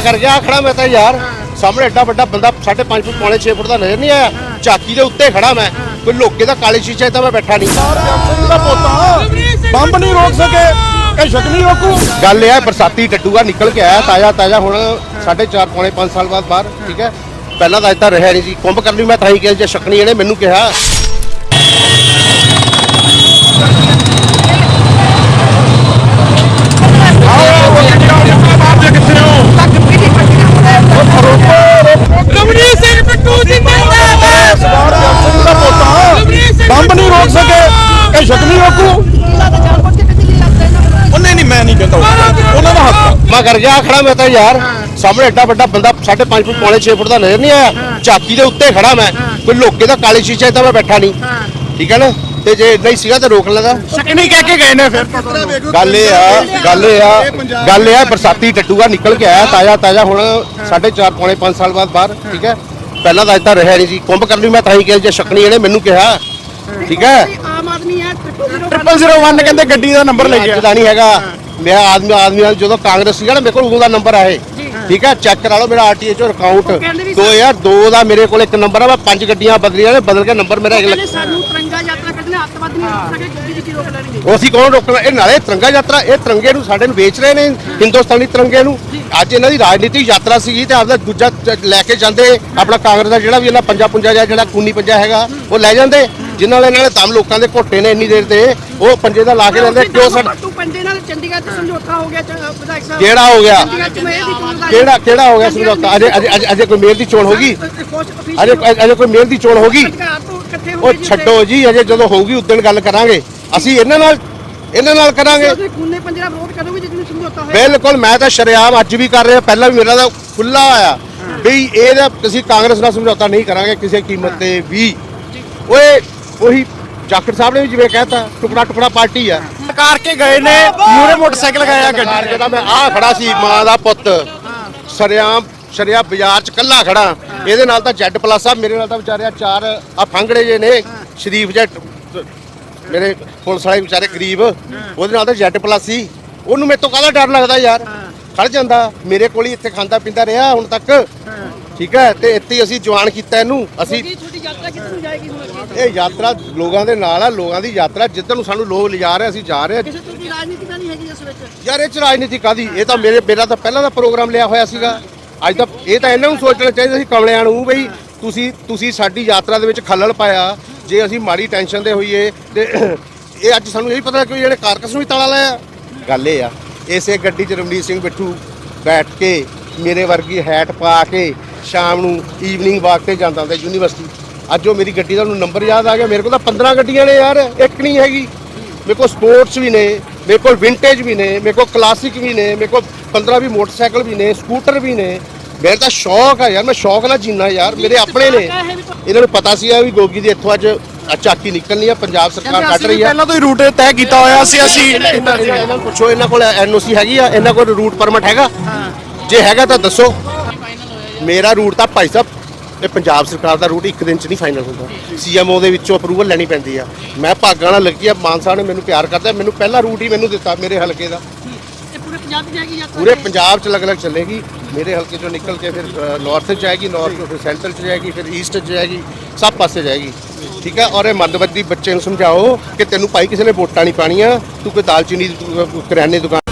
ਕਰ ਗਿਆ ਖੜਾ ਮੈਂ ਤਾਂ ਯਾਰ ਸਾਹਮਣੇ ਐਡਾ ਵੱਡਾ ਬੰਦਾ 5.5 ਫੁੱਟ ਪੌਣੇ 6 ਫੁੱਟ ਦਾ ਨਜ਼ਰ ਨਹੀਂ ਆਇਆ। ਝਾਕੀ ਦੇ ਉੱਤੇ ਖੜਾ ਮੈਂ। ਕੋਈ ਲੋਕੇ ਦਾ ਕਾਲੇ ਸ਼ੀਸ਼ੇ ਤਾਂ ਮੈਂ ਬੈਠਾ ਨਹੀਂ। ਸਿੰਘ ਦਾ ਪੋਤਾ। ਬੰਬ ਨਹੀਂ ਰੋਕ ਸਕੇ ਇਹ ਸ਼ਕ ਨਹੀਂ ਰੋਕੂ। ਗੱਲ ਇਹ ਹੈ ਬਰਸਾਤੀ ਟੱਟੂਗਾ ਨਿਕਲ ਕੇ ਆਇਆ ਤਾਜ਼ਾ ਤਾਜ਼ਾ ਹੁਣ 4.5 ਪੌਣੇ 5 ਸਾਲ ਬਾਅਦ ਬਾਹਰ ਠੀਕ ਹੈ? ਪਹਿਲਾਂ ਤਾਂ ਇੱਦਾਂ ਰਿਹਾ ਨਹੀਂ ਸੀ। ਕੁੰਭ ਕਰ ਲਈ ਮੈਂ ਤਾਂ ਹੀ ਕਿਹਾ ਜੇ ਸ਼ਕਣੀ ਇਹਨੇ ਮੈਨੂੰ ਕਿਹਾ ਰਮਣੀਤ ਸਿੰਘ ਬਿੱਟੂ ਜਿੰਦਾਬਾਦ ਸਿੰਘ ਦਾ ਪੋਤਾ ਬੰਬ ਨਹੀਂ ਰੋਕ ਸਕੇ ਇਹ ਸ਼ਕ ਨਹੀਂ ਰੋਕੂ ਉਹਨੇ ਨਹੀਂ ਮੈਂ ਨਹੀਂ ਕਹਿੰਦਾ ਉਹਨਾਂ ਦਾ ਹੱਕ ਆ। ਮੈਂ ਕਰ ਗਿਆ ਖੜਾ ਮੈਂ ਤਾਂ ਯਾਰ ਸਾਹਮਣੇ ਐਡਾ ਵੱਡਾ ਬੰਦਾ 5.5 ਫੁੱਟ ਪੌਣੇ 6 ਫੁੱਟ ਦਾ ਨਜ਼ਰ ਨਹੀਂ ਆਇਆ। ਝਾਕੀ ਦੇ ਉੱਤੇ ਖੜਾ ਮੈਂ। ਕੋਈ ਲੋਕੇ ਦਾ ਕਾਲੇ ਸ਼ੀਸ਼ੇ 'ਚ ਤਾਂ ਮੈਂ ਬੈਠਾ ਨਹੀਂ। ਠੀਕ ਹੈ ਨਾ? ਤੇ ਜੇ ਨਹੀਂ ਸੀਗਾ ਤਾਂ ਰੋਕ ਲੈਂਦਾ। ਸ਼ਕਨੀ ਕਹਿ ਕੇ ਗਏ ਨੇ ਫਿਰ। ਗੱਲ ਇਹ ਆ ਗੱਲ ਇਹ ਆ ਗੱਲ ਇਹ ਆ ਬਰਸਾਤੀ ਟੱਟੂਗਾ ਨਿਕਲ ਕੇ ਆਇਆ ਤਾਜ਼ਾ ਤਾਜ਼ਾ ਹੁਣ 4.5 ਪੌਣੇ 5 ਸਾਲ ਬਾਅਦ ਬਾਹਰ ਠੀਕ ਹੈ? ਪਹਿਲਾਂ ਤਾਂ ਇੱਦਾਂ ਰਿਹਾ ਨਹੀਂ ਸੀ। ਕੁੰਭ ਕਰ ਲਈ ਮੈਂ ਤਾਂ ਹੀ ਕਿਹਾ ਜੇ ਸ਼ਕਣੀ ਇਹਨੇ ਮੈਨੂੰ ਕਿਹਾ ਠੀਕ ਹੈ? 001 ਕਹਿੰਦੇ ਗੱਡੀ ਦਾ ਨੰਬਰ ਲੈ ਗਿਆ ਦਾ ਨਹੀਂ ਹੈਗਾ। ਮੇਰਾ ਆਦਮੀ ਆਦਮੀ ਨਾਲ ਜਦੋਂ ਕਾਂਗਰਸ ਸੀਗਾ ਨਾ ਮੇਰੇ ਕੋਲ ਉਹਦਾ ਨੰਬਰ ਆਏ ਠੀਕ ਹੈ ਚੈੱਕ ਕਰਾ ਲਓ ਮੇਰਾ ਆਰਟੀਏ ਚੋਂ ਅਕਾਊਂਟ ਕਹਿੰਦੇ ਵੀ 2002 ਦਾ ਮੇਰੇ ਕੋਲ ਇੱਕ ਨੰਬਰ ਆ ਮੈਂ ਪੰਜ ਗੱਡੀਆਂ ਬਦਲੀਆਂ ਨੇ ਬਦਲ ਕੇ ਨੰਬਰ ਮੇਰਾ ਅਗਲਾ ਸਾਨੂੰ ਤਿਰੰਗਾ ਯਾਤਰਾ ਕੱਢਣੇ ਅੱਤਵਾਦ ਨਹੀਂ ਰੋਕ ਸਕੇ ਗੱਡੀ ਵਿੱਚ ਹੀ ਰੋਕ ਲੈਣਗੇ। ਉਹ ਅਸੀਂ ਕੌਣ ਰੋਕਣਾ ਇਹ ਨਾਲੇ ਤਿਰੰਗਾ ਯਾਤਰਾ ਇਹ ਤਿਰੰਗੇ ਨੂੰ ਸਾਡੇ ਨੂੰ ਵੇਚ ਰਹੇ ਨੇ ਹਿੰਦੁਸਤਾਨੀ ਤਿਰੰਗੇ ਨੂੰ। ਅੱਜ ਇਹਨਾਂ ਦੀ ਰਾਜਨੀਤਿਕ ਯਾਤਰਾ ਸੀਗੀ ਤੇ ਆਪਦਾ ਦੂਜਾ ਲੈ ਕੇ ਜਾਂਦੇ ਆਪਣਾ ਕਾਂਗਰਸ ਦਾ ਜਿਹੜਾ ਵੀ ਇਹਨਾਂ ਪੰਜਾ ਪੁੰਜਾ ਜਿਹੜਾ ਕੂਨੀ ਪੰਜਾ ਹੈਗਾ ਉਹ ਲੈ ਜਾਂਦੇ। ਜਿਨ੍ਹਾਂ ਨਾਲ ਇਹਨਾਂ ਨੇ ਦਮ ਲੋਕਾਂ ਦੇ ਘੋਟੇ ਨੇ ਇੰਨੀ ਦੇਰ ਤੇ ਉਹ ਪੰਜੇ ਦਾ ਲਾ ਕੇ ਲੈਂਦੇ ਕਿਉਂ ਸਾਡਾ ਪੱਟੂ ਪੰਜੇ ਨਾਲ ਚੰਡੀਗੜ੍ਹ ਚ ਸਮਝੌਤਾ ਹੋ ਗਿਆ ਵਿਧਾਇਕ ਸਾਹਿਬ। ਕਿਹੜਾ ਹੋ ਗਿਆ? ਕਿਹੜਾ ਕਿਹੜਾ ਹੋ ਗਿਆ ਸਮਝੌਤਾ? ਅਜੇ ਅਜੇ ਅਜੇ- ਕੋਈ ਮੇਅਰ ਦੀ ਚੋਣ ਹੋਗੀ? ਅਜੇ ਅਜੇ ਕੋਈ ਮੇਅਰ ਦੀ ਚੋਣ ਹੋਗੀ? ਤੋਂ ਉਹ ਛੱਡੋ ਜੀ ਅਜੇ ਜਦੋਂ ਹੋਊਗੀ ਉਦੋਂ ਗੱਲ ਕਰਾਂਗੇ। ਅਸੀਂ ਇਹਨਾਂ ਨਾਲ ਇਹਨਾਂ ਨਾਲ ਕਰਾਂਗੇ। ਉਹਦੇ ਖੂਨੇ ਪੰਜੇ ਦਾ ਵਿਰੋਧ ਕਰੋਗੇ ਜਿਸ ਸਮਝੌਤਾ ਹੋਇਆ। ਬਿਲਕੁਲ ਮੈਂ ਤਾਂ ਸ਼ਰੇਆਮ ਅੱਜ ਵੀ ਕਰ ਰਿਹਾ ਪਹਿਲਾਂ ਵੀ ਮੇਰਾ ਤਾਂ ਖੁੱਲਾ ਆਇਆ ਵੀ ਇਹਦਾ ਅਸੀਂ ਕਾਂਗਰਸ ਨਾਲ ਸਮਝੌਤਾ ਨਹੀਂ ਕਰਾਂਗੇ ਕਿਸੇ ਕੀਮਤ ਤੇ ਵੀ। ਓਏ ਉਹੀ ਜਾਖੜ ਸਾਹਿਬ ਨੇ ਵੀ ਜਿਵੇਂ ਕਹਿਤਾ ਟੁਕੜਾ ਟੁਕੜਾ ਪਾਰਟੀ ਆ। ਕਾਰ ਕੇ ਗਏ ਨੇ ਮੂਰੇ ਮੋਟਰਸਾਈਕਲ ਲਗਾਇਆ ਗੱਡੀ ਸਰਕਾਰ ਜਿਹਦਾ ਮੈਂ ਆ ਖੜਾ ਸੀ ਮਾਂ ਦਾ ਪੁੱਤ। ਸ਼ਰੇਆਮ ਸ਼ਰਿਆ ਬਾਜ਼ਾਰ ਚ ਕੱਲਾ ਖੜਾ। ਇਹਦੇ ਨਾਲ ਤਾਂ ਜੈਡ ਪਲੱਸ ਆ ਮੇਰੇ ਨਾਲ ਤਾਂ ਵਿਚਾਰਿਆ ਚਾਰ ਆ ਫੰਗੜੇ ਜੇ ਨੇ। ਸ਼ਰੀਫ ਜੈਟ ਮੇਰੇ ਪੁਲਿਸ ਵਾਲੇ ਵਿਚਾਰੇ ਗਰੀਬ ਉਹਦੇ ਨਾਲ ਤਾਂ ਜੈਡ ਪਲੱਸ ਸੀ। ਉਹਨੂੰ ਮੇਰੇ ਤੋਂ ਕਾਹਦਾ ਡਰ ਲੱਗਦਾ ਯਾਰ? ਖੜ ਜਾਂਦਾ। ਮੇਰੇ ਕੋਲ ਹੀ ਇੱਥੇ ਖਾਂਦਾ ਪੀਂਦਾ ਰਿਹਾ ਹੁਣ ਤੱਕ। ਠੀਕ ਹੈ ਤੇ ਇੱਥੇ ਅਸੀਂ ਜਵਾਨ ਕੀਤਾ ਇਹਨੂੰ। ਅਸੀਂ ਕੀ ਤੁਹਾਡੀ ਯਾਤਰਾ ਕਿੱਥੇ ਨੂੰ ਜਾਏਗੀ ਹੁਣ ਅੱਗੇ? ਇਹ ਯਾਤਰਾ ਲੋਕਾਂ ਦੇ ਨਾਲ ਆ ਲੋਕਾਂ ਦੀ ਯਾਤਰਾ ਜਿੱਧਰ ਨੂੰ ਸਾਨੂੰ ਲੋਕ ਲਿਜਾ ਰਹੇ ਅਸੀਂ ਜਾ ਰਹੇ ਕਿਸੇ ਦੀ ਰਾਜਨੀਤੀ ਤਾਂ ਨਹੀਂ ਹੈਗੀ ਇਸ ਵਿੱਚ? ਯਾਰ ਇਹ ਚ ਰਾਜਨੀਤੀ ਕਾਦੀ ਇਹ ਤਾਂ ਮੇਰੇ ਮੇਰਾ ਤਾਂ ਪਹਿਲਾਂ ਦਾ ਪ੍ਰੋਗਰਾਮ ਲਿਆ ਹੋਇਆ ਸੀਗਾ। ਅੱਜ ਤਾਂ ਇਹ ਤਾਂ ਇਹਨਾਂ ਨੂੰ ਸੋਚਣਾ ਚਾਹੀਦਾ ਸੀ ਕਮਲਿਆਂ ਨੂੰ ਬਈ ਤੁਸੀਂ ਤੁਸੀਂ ਸਾਡੀ ਯਾਤਰਾ ਦੇ ਵਿੱਚ ਖੱਲਲ ਪਾਇਆ। ਜੇ ਅਸੀਂ ਮਾੜੀ ਟੈਨਸ਼ਨ ਦੇ ਹੋਈਏ ਤੇ ਇਹ ਅੱਜ ਸਾਨੂੰ ਇਹ ਵੀ ਪਤਾ ਕਿ ਜਿਹੜੇ ਕਾਰਕਸ ਨੂੰ ਵੀ ਤਾਲਾ ਲਾਇਆ। ਗੱਲ ਇਹ ਆ ਇਸੇ ਗੱਡੀ 'ਚ ਰਮਨੀਤ ਸਿੰਘ ਬਿੱਠੂ ਬੈਠ ਕੇ ਮੇਰੇ ਵਰਗੀ ਹੈਟ ਪਾ ਕੇ ਸ਼ਾਮ ਨੂੰ ਈਵਨਿੰਗ ਵਾਕ ਤੇ ਜਾਂਦਾ ਹੁੰਦਾ ਯੂਨੀਵਰਸਿਟੀ ਅੱਜ ਉਹ ਮੇਰੀ ਗੱਡੀ ਦਾ ਉਹਨੂੰ ਨੰਬਰ ਯਾਦ ਆ ਗਿਆ ਮੇਰੇ ਕੋਲ ਤਾਂ 15 ਗੱਡੀਆਂ ਨੇ ਯਾਰ ਇੱਕ ਨਹੀਂ ਹੈਗੀ ਮੇਰੇ ਕੋਲ ਸਪੋਰਟਸ ਵੀ ਨੇ ਮੇਰੇ ਕੋਲ ਵਿੰਟੇਜ ਵੀ ਨੇ ਮੇਰੇ ਕੋਲ ਕਲਾਸਿਕ ਵੀ ਨੇ ਮੇਰੇ ਕੋਲ 15 ਵੀ ਮੋਟਰਸਾਈਕਲ ਵੀ ਨੇ ਸਕੂਟਰ ਵੀ ਨੇ ਮੇਰੇ ਤਾਂ ਸ਼ੌਕ ਆ ਯਾਰ ਮੈਂ ਸ਼ੌਕ ਨਾਲ ਜੀਣਾ ਯਾਰ ਮੇਰੇ ਆਪਣੇ ਨੇ ਇਹਨਾਂ ਨੂੰ ਪਤਾ ਸੀ ਵੀ ਗੋਗੀ ਦੀ ਇੱਥੋਂ ਅੱਜ ਝਾਕੀ ਨਿਕਲਣੀ ਆ ਪੰਜਾਬ ਸਰਕਾਰ ਕੱਢ ਰਹੀ ਆ ਪਹਿਲਾਂ ਤੋਂ ਹੀ ਰੂਟ ਤੈਅ ਕੀਤਾ ਹੋਇਆ ਸੀ ਅਸੀਂ ਇਹਨਾਂ ਨੂੰ ਪੁੱਛੋ ਇਹਨਾਂ ਕੋਲ ਐਨਓਸੀ ਹੈਗੀ ਆ ਇਹਨਾਂ ਕੋਲ ਰੂਟ ਪਰਮਿਟ ਹੈਗਾ ਜੇ ਹੈਗਾ ਤਾਂ ਦੱਸੋ ਮੇਰਾ ਰੂਟ ਤਾਂ ਭਾਈ ਸਾਹਿਬ ਇਹ ਪੰਜਾਬ ਸਰਕਾਰ ਦਾ ਰੂਟ ਇੱਕ ਦਿਨ ਚ ਨਹੀਂ ਫਾਈਨਲ ਹੁੰਦਾ। ਸੀਐਮਓ ਦੇ ਵਿੱਚੋਂ ਅਪਰੂਵਲ ਲੈਣੀ ਪੈਂਦੀ ਆ। ਮੈਂ ਭਾਗਾਂ ਨਾਲ ਲੱਗੀ ਆ ਮਾਨ ਸਾਹਿਬ ਨੇ ਮੈਨੂੰ ਪਿਆਰ ਕਰਦਾ ਮੈਨੂੰ ਪਹਿਲਾ ਰੂਟ ਹੀ ਮੈਨੂੰ ਦਿੱਤਾ ਮੇਰੇ ਹਲਕੇ ਦਾ। ਇਹ ਪੂਰੇ ਪੰਜਾਬ ਦੀ ਜਾਏਗੀ ਯਾਤਰਾ ਪੂਰੇ ਪੰਜਾਬ ਚ ਅਲੱਗ-ਅਲੱਗ ਚੱਲੇਗੀ। ਮੇਰੇ ਹਲਕੇ ਚੋਂ ਨਿਕਲ ਕੇ ਫਿਰ ਨਾਰਥ ਚ ਜਾਏਗੀ ਨਾਰਥ ਤੋਂ ਫਿਰ ਸੈਂਟਰਲ ਚ ਜਾਏਗੀ ਫਿਰ ਈਸਟ ਚ ਜਾਏਗੀ ਸਭ ਪਾਸੇ ਜਾਏਗੀ। ਠੀਕ ਹੈ ਔਰ ਇਹ ਮੱਧਵਰਗੀ ਬੱਚੇ ਨੂੰ ਸਮਝਾਓ ਕਿ ਤੈਨੂੰ ਭਾਈ ਕਿਸੇ ਨੇ ਵੋਟਾਂ ਨਹੀਂ ਪਾਣੀਆਂ ਤੂੰ ਕੋਈ ਦਾਲਚੀਨੀ ਦੀ ਕਰਿਆਨੇ ਦੁਕਾਨ